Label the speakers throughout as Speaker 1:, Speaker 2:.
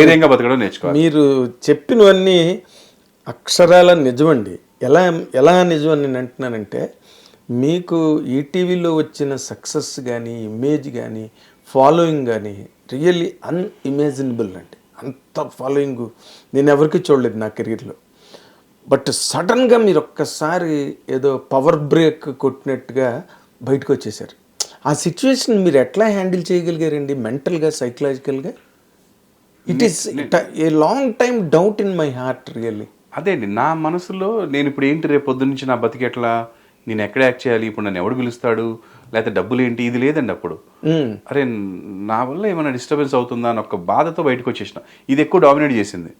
Speaker 1: ధైర్యంగా బతకడం నేర్చుకోవాలి.
Speaker 2: మీరు చెప్పినవన్నీ అక్షరాల నిజమండి. ఎలా ఎలా నిజం అని నేను అంటున్నానంటే మీకు ఈటీవీలో వచ్చిన సక్సెస్ కానీ ఇమేజ్ కానీ ఫాలోయింగ్ కానీ రియల్లీ అన్ఇమేజినబుల్ అండి. అంత ఫాలోయింగ్ నేను ఎవరికి చూడలేదు నా కెరీర్లో. బట్ సడన్గా మీరు ఒక్కసారి ఏదో పవర్ బ్రేక్ కొట్టినట్టుగా బయటకు వచ్చేసారు. ఆ సిచ్యువేషన్ మీరు ఎట్లా హ్యాండిల్ చేయగలిగారండి? మెంటల్గా సైకలాజికల్గా? It is a long time doubt in my heart really
Speaker 1: అదే అండి నా మనసులో నేను ఇప్పుడు ఏంటి రేపు పొద్దు నుంచి నా బతికెట్లా నేను ఎక్కడ యాక్ట్ చేయాలి? ఇప్పుడు నన్ను ఎవడు పిలుస్తాడు? లేకపోతే డబ్బులు ఏంటి? ఇది లేదండి అప్పుడు. అరే నా వల్ల ఏమైనా డిస్టర్బెన్స్ అవుతుందా అని ఒక బాధతో బయటకు వచ్చేసిన. ఇది ఎక్కువ డామినేట్ చేసింది.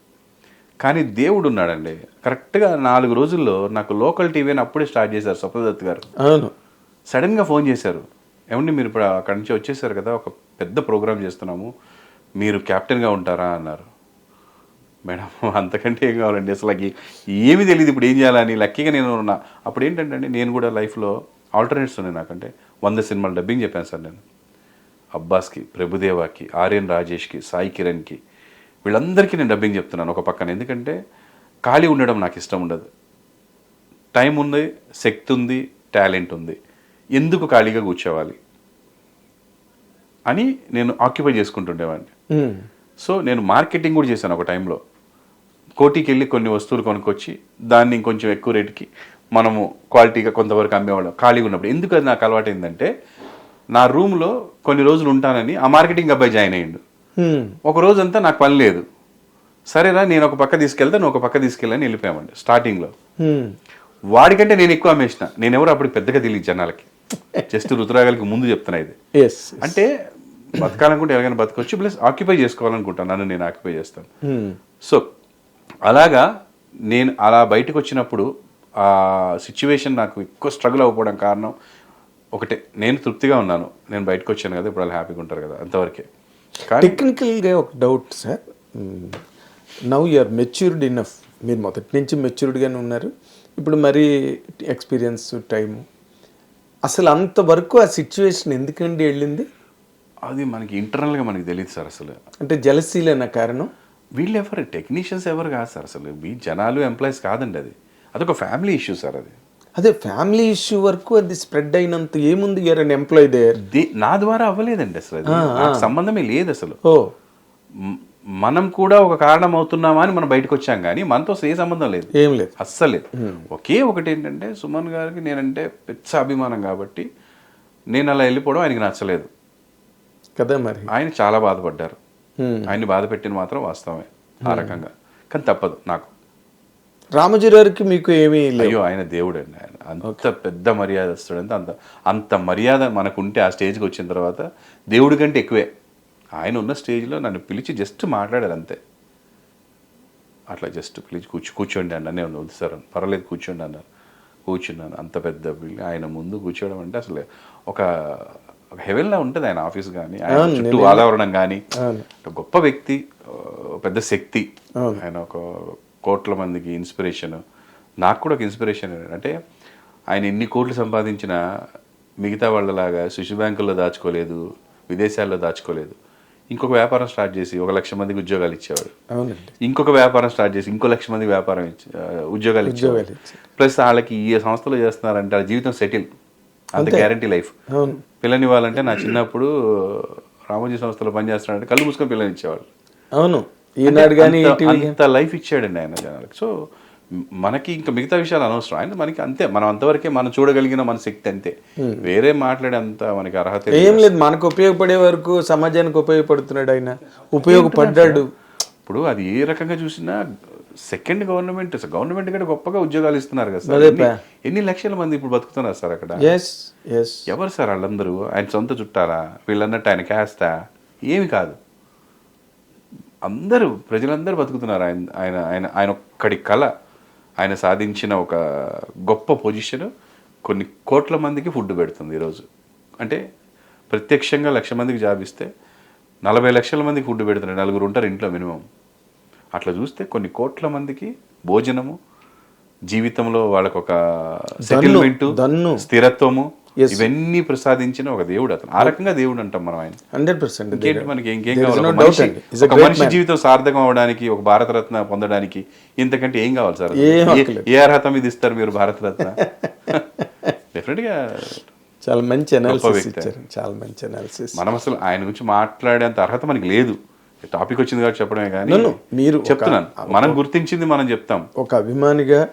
Speaker 1: కానీ దేవుడు ఉన్నాడండి. కరెక్ట్గా నాలుగు రోజుల్లో నాకు లోకల్ టీవీ అని అప్పుడే స్టార్ట్ చేశారు స్వప్నదత్ గారు.
Speaker 2: అవును.
Speaker 1: సడన్గా ఫోన్ చేశారు. ఏమండి మీరు ఇప్పుడు అక్కడి నుంచి వచ్చేసారు కదా? ఒక పెద్ద ప్రోగ్రామ్ చేస్తున్నాము. మీరు కెప్టెన్గా ఉంటారా అన్నారు. మేడం అంతకంటే ఏం కావాలండి? అసలు నాకు తెలియదు ఇప్పుడు ఏం చేయాలని. లక్కీగా నేను ఉన్నా. అప్పుడు ఏంటంటే అండి నేను కూడా లైఫ్లో ఆల్టర్నేట్స్ ఉన్నాయి నాకంటే. వంద సినిమాలు డబ్బింగ్ చెప్పాను సార్ నేను. అబ్బాస్కి ప్రభుదేవాకి ఆర్యన్ రాజేష్కి సాయి కిరణ్కి. వీళ్ళందరికీ నేను డబ్బింగ్ చెప్తున్నాను ఒక పక్కన. ఎందుకంటే ఖాళీ ఉండడం నాకు ఇష్టం ఉండదు. టైం ఉంది శక్తి ఉంది టాలెంట్ ఉంది. ఎందుకు ఖాళీగా కూర్చోవాలి? అని నేను ఆక్యుపై చేసుకుంటుండేవాడిని. సో నేను మార్కెటింగ్ కూడా చేశాను ఒక టైంలో కోటికి వెళ్ళి కొన్ని వస్తువులు కొనుక్కొచ్చి దాన్ని ఇంకొంచెం ఎక్కువ రేటుకి మనము క్వాలిటీగా కొంతవరకు అమ్మేవాళ్ళం. ఖాళీగా ఉన్నప్పుడు. ఎందుకు అది నాకు అలవాటు ఏంటంటే నా రూమ్లో కొన్ని రోజులు ఉంటానని ఆ మార్కెటింగ్ అబ్బాయి జాయిన్ అయ్యిండు.
Speaker 2: మ్మ్.
Speaker 1: ఒక రోజంతా నాకు పని లేదు. సరేరా నేను ఒక పక్క తీసుకెళ్తా నువ్వు ఒక పక్క తీసుకెళ్ళని వెళ్ళిపోయామండి స్టార్టింగ్లో
Speaker 2: మ్మ్.
Speaker 1: వాడికంటే నేను ఎక్కువ అమ్మేసిన. నేను ఎవరు అప్పుడు పెద్దగా తెలియదు జనాలకి. జస్ట్ రుతురాగాలకి ముందు చెప్తున్నా ఇది. అంటే బతకాలనుకుంటే ఎలాగైనా బతకొచ్చు ప్లస్ ఆక్యుపై చేసుకోవాలనుకుంటాను నన్ను నేను ఆక్యుపై చేస్తాను. సో అలాగా నేను అలా బయటకు వచ్చినప్పుడు ఆ సిచ్యువేషన్ నాకు ఎక్కువ స్ట్రగుల్ అవ్వకపోవడం కారణం ఒకటే నేను తృప్తిగా ఉన్నాను. నేను బయటకు వచ్చాను కదా ఇప్పుడు వాళ్ళు హ్యాపీగా ఉంటారు కదా అంతవరకే. కానీ
Speaker 2: టెక్నికల్గా ఒక doubt sir. Now you're matured enough. మీరు మొదటి నుంచి మెచ్యూర్డ్గానే ఉన్నారు. ఇప్పుడు మరీ ఎక్స్పీరియన్స్ టైము. అసలు అంతవరకు ఆ సిచ్యువేషన్ ఎందుకండి వెళ్ళింది?
Speaker 1: అది మనకి ఇంటర్నల్గా మనకి తెలియదు సార్ అసలు.
Speaker 2: అంటే జలసీలేనా కారణం?
Speaker 1: వీళ్ళు ఎవరు టెక్నీషియన్స్ ఎవరు కాదు సార్ అసలు. మీ జనాలు ఎంప్లాయీస్ కాదండి అది. అదొక ఫ్యామిలీ ఇష్యూ సార్ అది.
Speaker 2: అదే ఫ్యామిలీ ఇష్యూ వరకు అది స్ప్రెడ్ అయినంత ఏముంది? అన్ ఎంప్లాయ్ దేర్
Speaker 1: ది- నా ద్వారా అవ్వలేదండి అసలు అది. నాకు సంబంధమే లేదు అసలు.
Speaker 2: ఓ.
Speaker 1: మనం కూడా ఒక కారణం అవుతున్నామా అని మనం బయటకు వచ్చాం కానీ మనతో ఏ సంబంధం లేదు.
Speaker 2: ఏం లేదు.
Speaker 1: అస్సలు. లేదు ఒకే ఒకటి ఏంటంటే సుమన్ గారికి నేనంటే పెద్ద అభిమానం కాబట్టి నేను అలా వెళ్ళిపోవడం ఆయనకి నచ్చలేదు.
Speaker 2: కదా మరి?
Speaker 1: ఆయన చాలా బాధపడ్డారు. ఆయన్ని బాధ పెట్టిన మాత్రం వాస్తవమే ఆ రకంగా. కానీ తప్పదు నాకు.
Speaker 2: రామజీరావుకి మీకు ఏమీ
Speaker 1: అయ్యో ఆయన దేవుడు అండి ఆయన. అంత పెద్ద మర్యాదస్తుడు అంటే అంత అంత మర్యాద మనకు ఉంటే ఆ స్టేజ్కి వచ్చిన తర్వాత దేవుడి కంటే ఎక్కువే. ఆయన ఉన్న స్టేజ్లో నన్ను పిలిచి జస్ట్ మాట్లాడారు అంతే. అట్లా జస్ట్ పిలిచి కూర్చో కూర్చోండి అండి అనే ఉంది సార్ పర్వాలేదు కూర్చోండి అన్నారు. కూర్చున్నాను. అంత పెద్ద ఆయన ముందు కూర్చోవడం అంటే అసలు ఒక ఒక హెవెన్లా ఉంటుంది ఆయన ఆఫీస్ కానీ ఆయన చుట్టూ వాతావరణం కానీ గొప్ప వ్యక్తి పెద్ద శక్తి. ఆయన ఒక కోట్ల మందికి ఇన్స్పిరేషన్. నాకు కూడా ఒక ఇన్స్పిరేషన్ అంటే ఆయన ఎన్ని కోట్లు సంపాదించినా మిగతా వాళ్ళలాగా శిశు బ్యాంకుల్లో దాచుకోలేదు విదేశాల్లో దాచుకోలేదు. ఇంకొక వ్యాపారం స్టార్ట్ చేసి ఒక లక్ష మందికి ఉద్యోగాలు ఇచ్చేవాడు. ఇంకొక వ్యాపారం స్టార్ట్ చేసి ఇంకో లక్ష మందికి వ్యాపారం ఉద్యోగాలు ఇచ్చేవాడు. ప్లస్ వాళ్ళకి ఈ సంస్థలో చేస్తున్నారంటే వాళ్ళ జీవితం సెటిల్. అంత. గ్యారంటీ లైఫ్
Speaker 2: అవును.
Speaker 1: పిల్లనివ్వాలంటే నా చిన్నప్పుడు రామోజీ సంస్థలో పనిచేస్తున్నాడంటే కళ్ళు మూసుకొని పిల్లని ఇచ్చేవాళ్ళు.
Speaker 2: అవును. ఈనాడు కానీ
Speaker 1: అంత- అంత లైఫ్ ఇచ్చాడండి ఆయన జనాలకు. సో మనకి ఇంకా మిగతా విషయాలు అనవసరం. ఆయన మనకి అంతే. మనం అంతవరకే మనం చూడగలిగిన మన శక్తి అంతే. వేరే మాట్లాడే అంత మనకి అర్హత.
Speaker 2: ఏం లేదు. మనకు ఉపయోగపడే వరకు సమాజానికి ఉపయోగపడుతున్నాడు ఆయన. ఉపయోగపడ్డాడు.
Speaker 1: ఇప్పుడు అది ఏ రకంగా చూసినా సెకండ్ గవర్నమెంట్ గవర్నమెంట్ కంటే గొప్పగా ఉద్యోగాలు ఇస్తున్నారు కదా సార్. ఎన్ని- లక్షల మంది ఇప్పుడు బతుకుతున్నారు సార్ అక్కడ? ఎవరు సార్ వాళ్ళందరూ? ఆయన సొంత చుట్టారా? వీళ్ళన్నట్టు ఆయన క్యాస్టా ఏమి కాదు. అందరూ ప్రజలందరూ బతుకుతున్నారు ఆయన ఆయన ఆయన ఆయన ఒక్కడి కళ. ఆయన సాధించిన ఒక గొప్ప పొజిషన్ కొన్ని కోట్ల మందికి ఫుడ్ పెడుతుంది ఈరోజు అంటే ప్రత్యక్షంగా లక్ష మందికి జాబ్ ఇస్తే నలభై లక్షల మందికి ఫుడ్ పెడుతున్నారు. నలుగురు ఉంటారు ఇంట్లో మినిమం అట్లా చూస్తే కొన్ని కోట్ల మందికి భోజనము జీవితంలో వాళ్ళకొక సెటిల్మెంట్
Speaker 2: దన్ను.
Speaker 1: స్థిరత్వము. ఇవన్నీ ప్రసాదించిన ఒక దేవుడు అతను. ఆ రకంగా దేవుడు అంటాం మనం ఆయన.
Speaker 2: హండ్రెడ్ పర్సెంట్
Speaker 1: మనకి ఇంకేం కావాలి? ఒక మనిషి ఒక. జీవితం సార్థకం అవడానికి ఒక భారతరత్న పొందడానికి ఇంతకంటే ఏం కావాలి సార్
Speaker 2: ఏం
Speaker 1: అర్హత మీద ఇస్తారు మీరు భారతరత్న? డెఫినెట్గా
Speaker 2: చాలా మంచి అనాలిసిస్. ఇచ్చారు. చాలా మంచి అనాలిసిస్
Speaker 1: మనం అసలు ఆయన గురించి మాట్లాడేంత అర్హత మనకి లేదు. టాపిక్ వచ్చింది కాబట్టి చెప్పడమే కానీ.
Speaker 2: మీరు
Speaker 1: చెప్తున్నాను. మనం గుర్తించింది మనం చెప్తాం.
Speaker 2: ఒక అభిమానిగా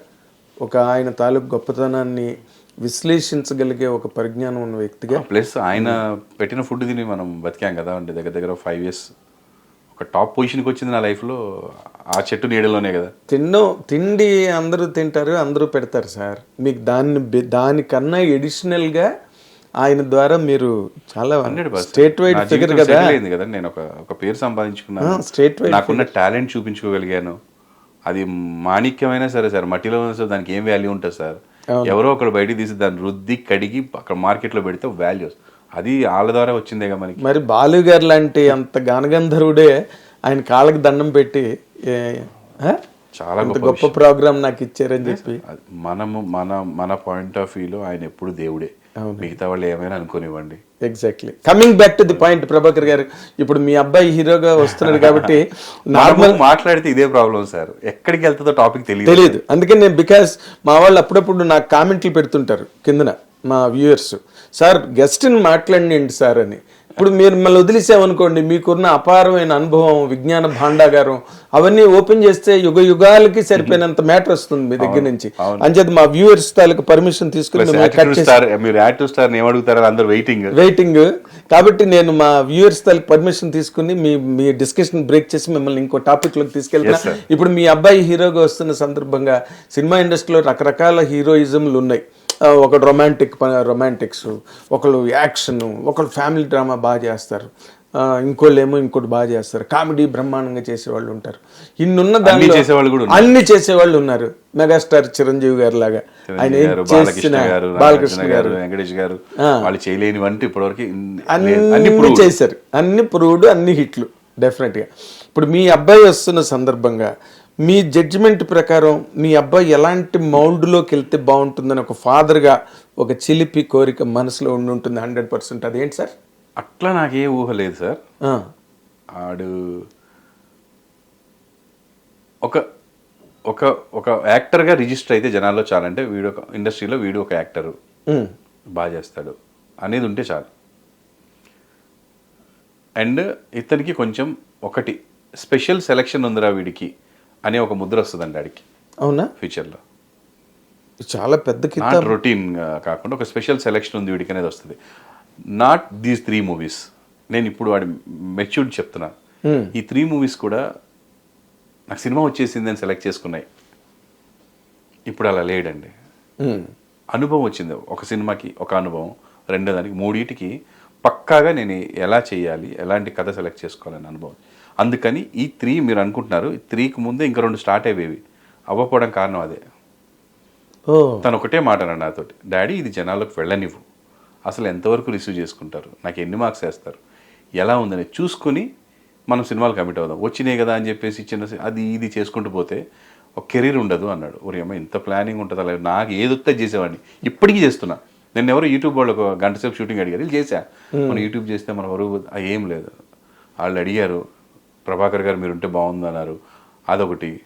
Speaker 2: ఒక ఆయన తాలూకు గొప్పతనాన్ని విశ్లేషించగలిగే ఒక పరిజ్ఞానం ఉన్న వ్యక్తిగా.
Speaker 1: ప్లస్ ఆయన పెట్టిన ఫుడ్ తిని మనం బతికాం కదా అంటే దగ్గర దగ్గర ఫైవ్ ఇయర్స్ ఒక టాప్ పొజిషన్కి వచ్చింది నా లైఫ్లో ఆ చెట్టు నీడలోనే కదా.
Speaker 2: తిన్నో తిండి అందరూ తింటారు అందరూ పెడతారు సార్. మీకు దాన్ని దానికన్నా ఎడిషనల్గా ఆయన ద్వారా మీరు చాలా స్టేట్ వైడ్ ఫిగర్ కదా.
Speaker 1: కదా. నేను ఒక ఒక పేరు సంపాదించుకున్నాను.
Speaker 2: ఆ, straight wide
Speaker 1: నాకున్న టాలెంట్ చూపించుకోగలిగాను. అది మాణిక్యమైనా సరే సార్ మట్టిలో ఉన్న సార్ దానికి ఏం వాల్యూ ఉంటుంది సార్? ఎవరో ఒకరు బయటికి తీసి దాన్ని రుద్ది కడిగి అక్కడ మార్కెట్లో పెడితే వాల్యూస్ అది వాళ్ళ ద్వారా వచ్చిందేగా మనకి?
Speaker 2: మరి బాలు గారు లాంటి అంత గానగంధర్వుడే ఆయన కాళ్ళకి దండం పెట్టి?
Speaker 1: చాలా గొప్ప
Speaker 2: ప్రోగ్రామ్ నాకు ఇచ్చారని చెప్పి.
Speaker 1: మనము మన మన పాయింట్ ఆఫ్ వ్యూలో ఆయన ఎప్పుడు దేవుడే. మిగతా వాళ్ళు ఏమైనా అనుకోనివ్వండి.
Speaker 2: Exactly coming back to the point Prabhakar గారు ఇప్పుడు మీ అబ్బాయి హీరోగా వస్తున్నాడు కాబట్టి
Speaker 1: నార్మల్ మాట్లాడితే ఇదే ప్రాబ్లం సార్ ఎక్కడికి వెళ్తుందో టాపిక్ తెలియదు.
Speaker 2: తెలియదు. అందుకని నేను బికాస్ మా వాళ్ళు అప్పుడప్పుడు నాకు కామెంట్లు పెడుతుంటారు కిందన మా వ్యూయర్స్ సార్ గెస్ట్ని మాట్లాడండి సార్ అని. ఇప్పుడు మీరు మిమ్మల్ని వదిలేసామనుకోండి మీకున్న అపారమైన అనుభవం విజ్ఞాన భాండాగారం అవన్నీ ఓపెన్ చేస్తే యుగ యుగాలకి సరిపోయినంత మ్యాటర్ వస్తుంది మీ దగ్గర నుంచి. అంచేది మా వ్యూయర్స్ తాలూకు పర్మిషన్ తీసుకుని
Speaker 1: వెయిటింగ్
Speaker 2: వెయిటింగ్ కాబట్టి నేను మా వ్యూయర్స్ తాలూకు పర్మిషన్ తీసుకుని మీ మీ డిస్కషన్ బ్రేక్ చేసి మిమ్మల్ని ఇంకో టాపిక్లోకి తీసుకెళ్తున్నా. ఇప్పుడు మీ అబ్బాయి హీరోగా వస్తున్న సందర్భంగా సినిమా ఇండస్ట్రీలో రకరకాల హీరోయిజంలు ఉన్నాయి. ఒకడు రొమాంటిక్ రొమాంటిక్స్ ఒకళ్ళు యాక్షన్ ఒకళ్ళు ఫ్యామిలీ డ్రామా బాగా చేస్తారు. ఆ, ఇంకోళ్ళు ఏమో ఇంకోటి బాగా చేస్తారు. కామెడీ బ్రహ్మాండంగా చేసేవాళ్ళు ఉంటారు. ఇన్నున్న
Speaker 1: చేసేవాళ్ళు కూడా
Speaker 2: అన్ని చేసేవాళ్ళు ఉన్నారు. మెగాస్టార్ చిరంజీవి గారు లాగా. ఆయన
Speaker 1: బాలకృష్ణ
Speaker 2: చేసిన
Speaker 1: గారు
Speaker 2: బాలకృష్ణ
Speaker 1: వెంకటేష్ గారు వాళ్ళు చేయలేనివంటే ఇప్పటివరకు అన్ని.
Speaker 2: చేశారు. అన్ని ప్రూవ్డ్ అన్ని హిట్లు డెఫినెట్గా ఇప్పుడు మీ అబ్బాయి వస్తున్న సందర్భంగా మీ జడ్జిమెంట్ ప్రకారం మీ అబ్బాయి ఎలాంటి మౌల్డ్లోకి వెళ్తే బాగుంటుందని ఒక ఫాదర్గా ఒక చిలిపి కోరిక మనసులో ఉండి ఉంటుంది హండ్రెడ్ పర్సెంట్. అదేంటి సార్?
Speaker 1: అట్లా నాకే ఊహ లేదు సార్. ఆడు ఒక ఒక ఒక యాక్టర్గా రిజిస్టర్ అయితే జనాల్లో చాలంటే వీడు ఒక ఇండస్ట్రీలో వీడు ఒక యాక్టర్ బాగా చేస్తాడు. అనేది ఉంటే చాలు. అండ్ ఇతనికి కొంచెం ఒకటి స్పెషల్ సెలెక్షన్ ఉందిరా వీడికి. అనే ఒక ముద్ర వస్తుందండి ఆడికి.
Speaker 2: అవునా?
Speaker 1: ఫ్యూచర్లో
Speaker 2: చాలా పెద్ద
Speaker 1: నాట్ రొటీన్ కాకుండా ఒక స్పెషల్ సెలెక్షన్ ఉంది వీడికి అనేది వస్తుంది. నాట్ దీస్ త్రీ మూవీస్ నేను ఇప్పుడు వాడి మెచ్యూర్డ్ చెప్తున్నా. ఈ త్రీ మూవీస్ కూడా నాకు సినిమా వచ్చేసింది అని సెలెక్ట్ చేసుకున్నాయి. ఇప్పుడు అలా లేడండి.
Speaker 2: ఉమ్,
Speaker 1: అనుభవం వచ్చింది. ఒక సినిమాకి ఒక అనుభవం రెండో దానికి మూడింటికి పక్కాగా నేను ఎలా చేయాలి ఎలాంటి కథ సెలెక్ట్ చేసుకోవాలని అనుభవం. అందుకని ఈ త్రీ మీరు అనుకుంటున్నారు ఈ త్రీకి ముందే ఇంకా రెండు స్టార్ట్ అయ్యేవి అవ్వకపోవడం కారణం అదే. తను ఒకటే మాట అన్నాడు నాతోటి డాడీ ఇది జనాలకు వెళ్ళనివ్వు. అసలు ఎంతవరకు రిసీవ్ చేసుకుంటారు? నాకు ఎన్ని మార్క్స్ వేస్తారు? ఎలా ఉందని చూసుకుని మనం సినిమాలు కమిట్ అవుదాం. వచ్చినాయి కదా అని చెప్పేసి చిన్న అది ఇది చేసుకుంటూ పోతే ఒక కెరీర్ ఉండదు అన్నాడు. ఒరే అమ్మ ఇంత ప్లానింగ్ ఉంటుంది? అలా నాకు ఏది వస్తే అది చేసేవాడిని. ఇప్పటికీ చేస్తున్నా. నేను ఎవరో యూట్యూబ్ వాళ్ళు ఒక గంట సేపు షూటింగ్ అడిగారు. వీళ్ళు చేశా. మనం యూట్యూబ్ చేస్తే మన ఆ ఏం లేదు. వాళ్ళు అడిగారు ప్రభాకర్ గారు మీరు ఉంటే బాగుంది అన్నారు అదొకటి.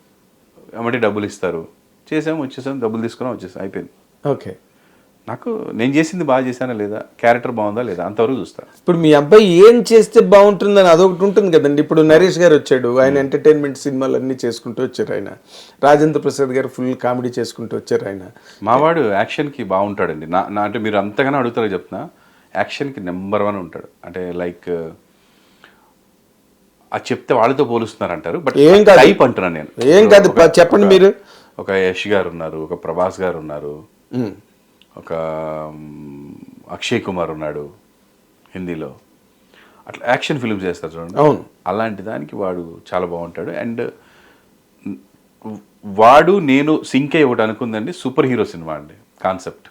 Speaker 1: ఏమంటే డబ్బులు ఇస్తారు. చేసాం వచ్చేసాం డబ్బులు తీసుకున్నాం వచ్చేసాం అయిపోయింది.
Speaker 2: ఓకే.
Speaker 1: నాకు నేను చేసింది బాగా చేశానా లేదా? క్యారెక్టర్ బాగుందా లేదా? అంతవరకు చూస్తా.
Speaker 2: ఇప్పుడు మీ అబ్బాయి ఏం చేస్తే బాగుంటుందని అదొకటి ఉంటుంది కదండి. ఇప్పుడు నరేష్ గారు వచ్చాడు. ఆయన ఎంటర్టైన్మెంట్ సినిమాలు అన్నీ చేసుకుంటూ వచ్చారు ఆయన. రాజేంద్ర ప్రసాద్ గారు ఫుల్ కామెడీ చేసుకుంటూ వచ్చారు ఆయన.
Speaker 1: మావాడు యాక్షన్కి బాగుంటాడండి. నా నా అంటే మీరు అంతగానో అడుగుతారో చెప్తున్నా. యాక్షన్కి నెంబర్ వన్ ఉంటాడు. అంటే లైక్ అది చెప్తే వాళ్ళతో పోలుస్తున్నారు అంటారు బట్
Speaker 2: ఏం కాదు.
Speaker 1: టైప్ అంటున్నాను నేను.
Speaker 2: ఏం కాదు, చెప్పండి మీరు.
Speaker 1: ఒక యష్ గారు ఉన్నారు ఒక ప్రభాస్ గారు ఉన్నారు ఒక అక్షయ్ కుమార్ ఉన్నాడు హిందీలో. అట్లా యాక్షన్ ఫిల్మ్స్ చేస్తారు చూడండి.
Speaker 2: అవును.
Speaker 1: అలాంటి దానికి వాడు చాలా బాగుంటాడు. అండ్ వాడు నేను సింక్ అయ్యి ఒకటి అనుకుందండి సూపర్ హీరో సినిమా అండి కాన్సెప్ట్.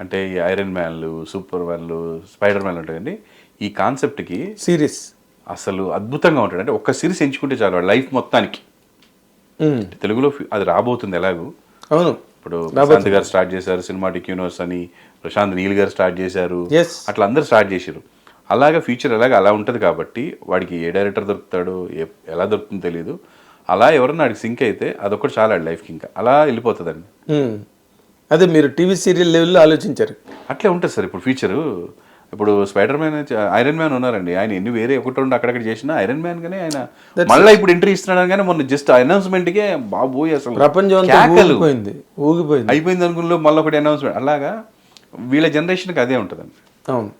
Speaker 1: అంటే ఈ ఐరన్ మ్యాన్లు సూపర్ మ్యాన్లు స్పైడర్ మ్యాన్లు ఉంటాయండి. ఈ కాన్సెప్ట్కి
Speaker 2: సిరీస్.
Speaker 1: అసలు అద్భుతంగా ఉంటాడు. అంటే ఒక్క సిరీస్ ఎంచుకుంటే చాలు వాడు లైఫ్ మొత్తానికి. తెలుగులో అది రాబోతుంది ఎలాగూ?
Speaker 2: అవును.
Speaker 1: ఇప్పుడు ప్రశాంత్ గారు స్టార్ట్ చేశారు సినిమాటిక్ యూనివర్స్ అని ప్రశాంత్ నీల్ గారు స్టార్ట్ చేశారు. అట్లా అందరు స్టార్ట్ చేశారు. అలాగా ఫ్యూచర్ ఎలాగ అలా ఉంటుంది కాబట్టి వాడికి ఏ డైరెక్టర్ దొరుకుతాడు ఎలా దొరుకుతుందో తెలియదు అలా ఎవరన్నా వాడికి సింక్ అయితే అదొకటి చాలా లైఫ్కి ఇంకా. అలా వెళ్ళిపోతుందండి.
Speaker 2: అదే మీరు టీవీ సీరియల్ లెవెల్లో ఆలోచించారు.
Speaker 1: అట్లే ఉంటుంది సార్ ఇప్పుడు ఫ్యూచరు. ఇప్పుడు స్పైడర్ మ్యాన్ ఐరన్ మ్యాన్ ఉన్నారండి. ఆయన ఎన్ని వేరే ఒకటి రెండు అక్కడక్కడ చేసినా ఐరన్ మ్యాన్ గానే ఆయన మళ్ళీ ఇప్పుడు ఎంట్రీ ఇస్తున్నాడు కానీ మొన్న జస్ట్ అనౌన్స్మెంట్ కే బాబోయ్ అసలు.
Speaker 2: ప్రపంచం. ఊగిపోయింది ఊగిపోయింది.
Speaker 1: అయిపోయింది అనుకున్న మళ్ళీ ఒకటి అనౌన్స్మెంట్ అలాగా వీళ్ళ జనరేషన్కి అదే ఉంటుందండి.
Speaker 2: అవును.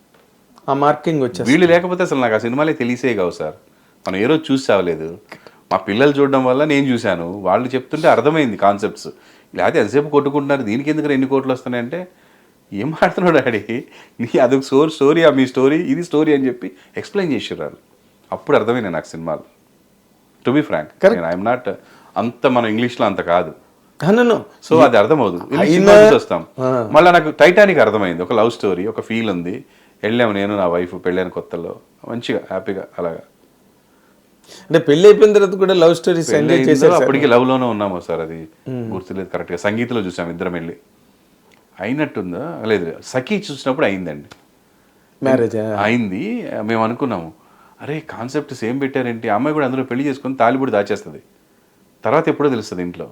Speaker 2: ఆ మార్కింగ్ వచ్చేసి
Speaker 1: వీళ్ళు లేకపోతే అసలు నాకు ఆ సినిమాలే తెలిసే కావు సార్. మనం ఏ రోజు చూసి చావలేదు. మా పిల్లలు చూడడం వల్ల నేను చూశాను. వాళ్ళు చెప్తుంటే అర్థమైంది కాన్సెప్ట్స్ లేకపోతే ఎంతసేపు కొట్టుకుంటున్నారు? దీనికి ఎందుకు ఎన్ని కోట్లు వస్తున్నాయంటే ఏం మాడుతున్నాడు డాడీ? నీ అదొక స్టోరీ స్టోరీ మీ స్టోరీ ఇది స్టోరీ అని చెప్పి ఎక్స్ప్లెయిన్ చేసిర్రు అప్పుడు అర్థమైంది నాకు సినిమాలు. టు బి ఫ్రాంక్ నేను ఐఎమ్ నాట్ అంత మనం ఇంగ్లీష్లో అంత కాదు. సో అది అర్థమవుదు వెళ్ళి వస్తాం. మళ్ళీ నాకు టైటానిక్ అర్థమైంది. ఒక లవ్ స్టోరీ ఒక ఫీల్ ఉంది. వెళ్ళాము నేను నా వైఫ్ పెళ్ళైన కొత్తలో. మంచిగా హ్యాపీగా అలాగా.
Speaker 2: అంటే పెళ్ళి అయిపోయిన తర్వాత కూడా లవ్ స్టోరీస్
Speaker 1: అప్పటికి లవ్లోనే ఉన్నాము సార్ అది. గుర్తులేదు కరెక్ట్గా. సంగీతంలో చూసాం ఇద్దరం వెళ్ళి. అయినట్టుందా? లేదు సఖీ చూసినప్పుడు అయిందండి.
Speaker 2: మ్యారేజ్
Speaker 1: అయింది మేము అనుకున్నాము. అరే కాన్సెప్ట్ సేమ్ పెట్టారేంటి? అమ్మాయి కూడా అందులో పెళ్ళి చేసుకుని తాలిబుడి దాచేస్తుంది. తర్వాత ఎప్పుడో తెలుస్తుంది ఇంట్లో.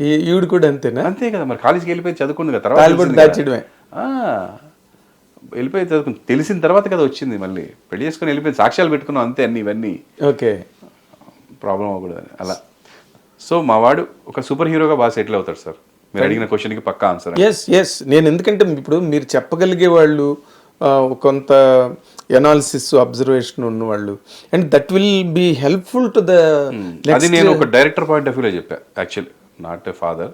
Speaker 2: ఈవిడ కూడా అంతేనా?
Speaker 1: అంతే కదా మరి కాలేజీకి వెళ్ళిపోయి చదువుకుంది కదా తర్వాత వెళ్ళిపోయి చదువుకుంది. తెలిసిన తర్వాత కదా వచ్చింది మళ్ళీ. పెళ్ళి చేసుకుని వెళ్ళిపోయింది సాక్ష్యాలు పెట్టుకున్నాం అంతే అన్ని ఇవన్నీ.
Speaker 2: ఓకే.
Speaker 1: ప్రాబ్లం అవ్వకూడదు అలా. సో మా వాడు ఒక సూపర్ హీరోగా బాగా సెటిల్ అవుతాడు సార్. మీరు అడిగిన క్వశ్చన్కి పక్కా ఆన్సర్
Speaker 2: ఎస్ ఎస్ నేను ఎందుకంటే ఇప్పుడు మీరు చెప్పగలిగే వాళ్ళు కొంత ఎనాలిసిస్ అబ్జర్వేషన్ ఉన్నవాళ్ళు. And that will be helpful to the
Speaker 1: అది నేను ఒక డైరెక్టర్ పాయింట్ ఆఫ్ వ్యూలో చెప్పా. యాక్చువల్లీ నాట్ ఎ ఫాదర్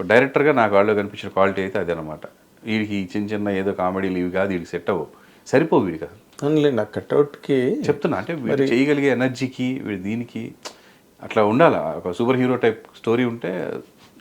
Speaker 1: ఒక డైరెక్టర్గా నాకు వాళ్ళు కనిపించిన క్వాలిటీ అయితే అదే అనమాట వీడికి చిన్న చిన్న ఏదో కామెడీలు ఇవి కాదు వీడికి సెట్ అవ్వవు. సరిపోవు వీడికి అసలు
Speaker 2: అవునులేండి ఆ కట్అవుట్కి
Speaker 1: చెప్తున్నా అంటే వీడు చేయగలిగే ఎనర్జీకి వీడు దీనికి అట్లా ఉండాలి? ఒక సూపర్ హీరో టైప్ స్టోరీ ఉంటే